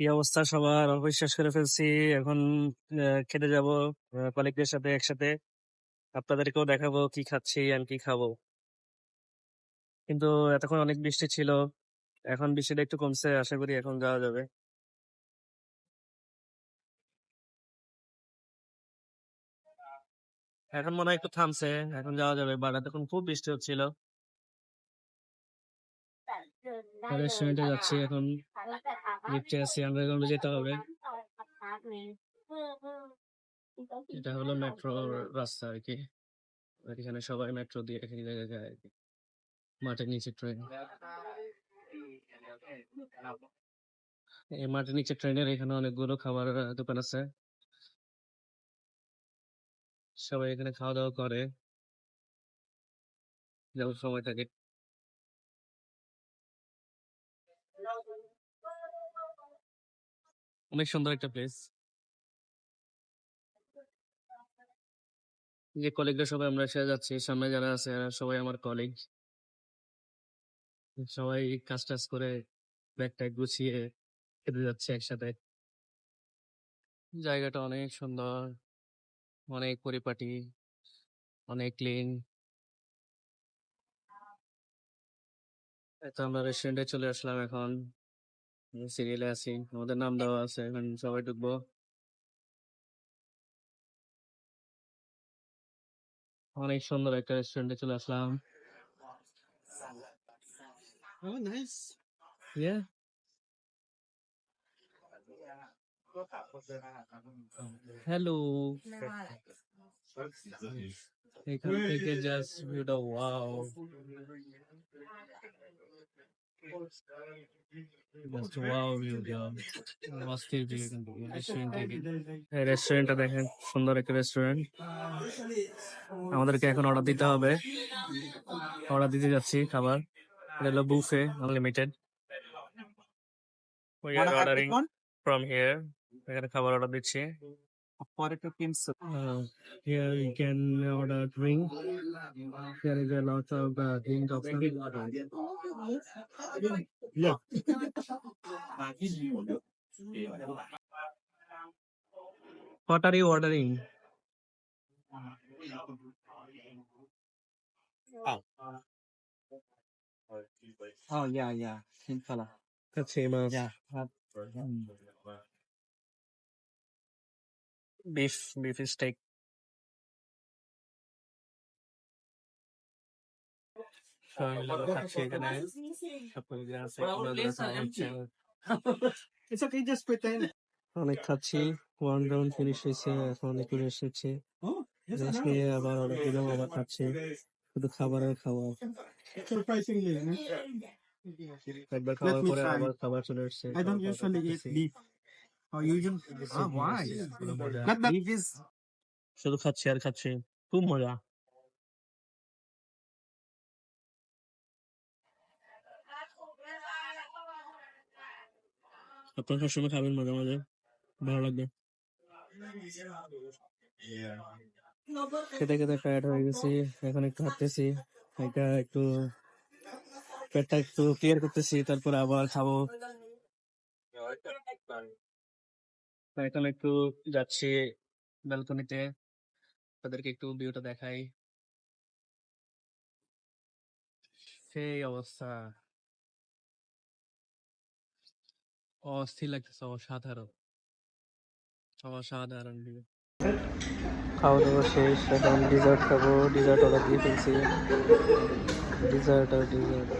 কি অবস্থা সবার? অফিস শেষ করে ফেলছি এখন খেতে যাব কলিগদের সাথে একসাথে। আপনাদেরকেও দেখাবো কি খাচ্ছি আর কি খাব। কিন্তু এতক্ষণ অনেক বৃষ্টি ছিল এখন বৃষ্টিটা একটু কমছে আশা করি এখন যাওয়া যাবে। এখন মনে হয় একটু থামছে এখন যাওয়া যাবে বাট এতক্ষণ খুব বৃষ্টি হচ্ছিল। রেস্টুরেন্টে যাচ্ছি এখন। লিফটে আছি আন্ডারগ্রাউন্ডে যেতে হবে এটা হলো মেট্রো রাস্তা আর কি। এখানে সবাই মেট্রো দিয়ে এখানে জায়গায় আর মাঠের নিচে ট্রেন এই মাঠের নিচে ট্রেনের এখানে অনেকগুলো খাবার দোকান আছে। সবাই এখানে খাওয়া দাওয়া করে। যখন সময় থাকে। অনেক সুন্দর একটা প্লেস যে কলিগরা সবাই আমরা এসে যাচ্ছি, সামনে যারা আছে সবাই আমার কলিগ সবাই কাজ টাজ করে ব্যাগ ট্যাগ গুছিয়ে খেতে যাচ্ছে একসাথে। জায়গাটা অনেক সুন্দর, অনেক পরিপাটি, অনেক ক্লিন তো আমরা রেস্টুরেন্টে চলে আসলাম এখন। সিরিয়ালে আছি আমাদের নাম দেওয়া আছে এখন সবাই ঢুকবো অনেক সুন্দর একটা রেস্টুরেন্টে চলে আসলাম Oh, nice. Yeah. হ্যালো এখান থেকে জাস্ট ভিউটা ওয়াও জাস্ট ওয়াও ভিউ অস্থির ভিউ থেকে রেস্টুরেন্ট থেকে এই রেস্টুরেন্টটা দেখেন। সুন্দর একটা রেস্টুরেন্ট আমাদেরকে এখন অর্ডার দিতে হবে। অর্ডার দিতে যাচ্ছি খাবার। এটা হলো buffet unlimited ordering this one? from here. এখানে খাবার অর্ডার দিচ্ছি. Uh, here you can order drink. There is a lot of uh, drink option. Yeah. What are you ordering? Oh, yeah, yeah. Pink color. That's famous. Yeah. uh, mm. okay, just pretend. অনেক খাচ্ছি one round finish হয়েছে এখন rest I নিয়ে আবার order দিলাম আবার খাচ্ছি। শুধু খাবার আর খাওয়া? একবার খাওয়ার পরে আবার খাবার চলে আসছে Why? Not that beef is. শুধু খাচ্ছি আর খাচ্ছি খুব মজা আপনার সবসময় খাবেন মাঝে মাঝে। ভালো লাগবে। খেতে খেতে টায়ার্ড হয়ে গেছি। এখন একটু হাঁটতেছি। এটা একটু পেটটা একটু ক্লিয়ার করতেছি। তারপর আবার খাব। এখন একটু যাচ্ছি ব্যালকনিতে। তাদেরকে একটু ভিউটা দেখাই। সেই অবস্থা। অস্থির লাগতেছে, অসাধারণ। অসাধারণ ভিউ খাওয়া দাওয়া শেষ, এখন ডিজার্ট খাব। ডিজার্ট অর্ডার দিয়ে ফেলছি। ডিজার্ট আর ডিজার্ট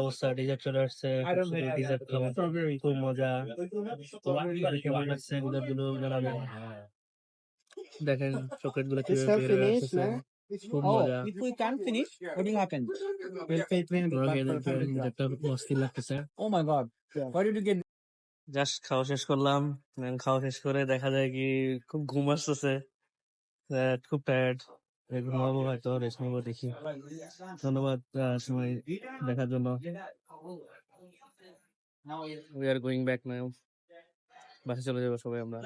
অবস্থা ডিজার্ট চলে আসছে খাব মজা কেমন লাগছে ডিজার্টগুলো জানাবেন দেখেন চকলেটগুলো. খুব মজা অস্থির লাগতেছে Oh my god. Why did you get just খাওয়া শেষ করলাম খাওয়া শেষ করে দেখা যায় কি খুব ঘুম আসতেছে খুব টায়ার্ড হয়তো রেস্ট নেব দেখি ধন্যবাদ সময় দেখার জন্য। We are going back now বাসে চলে যাব সবাই আমরা।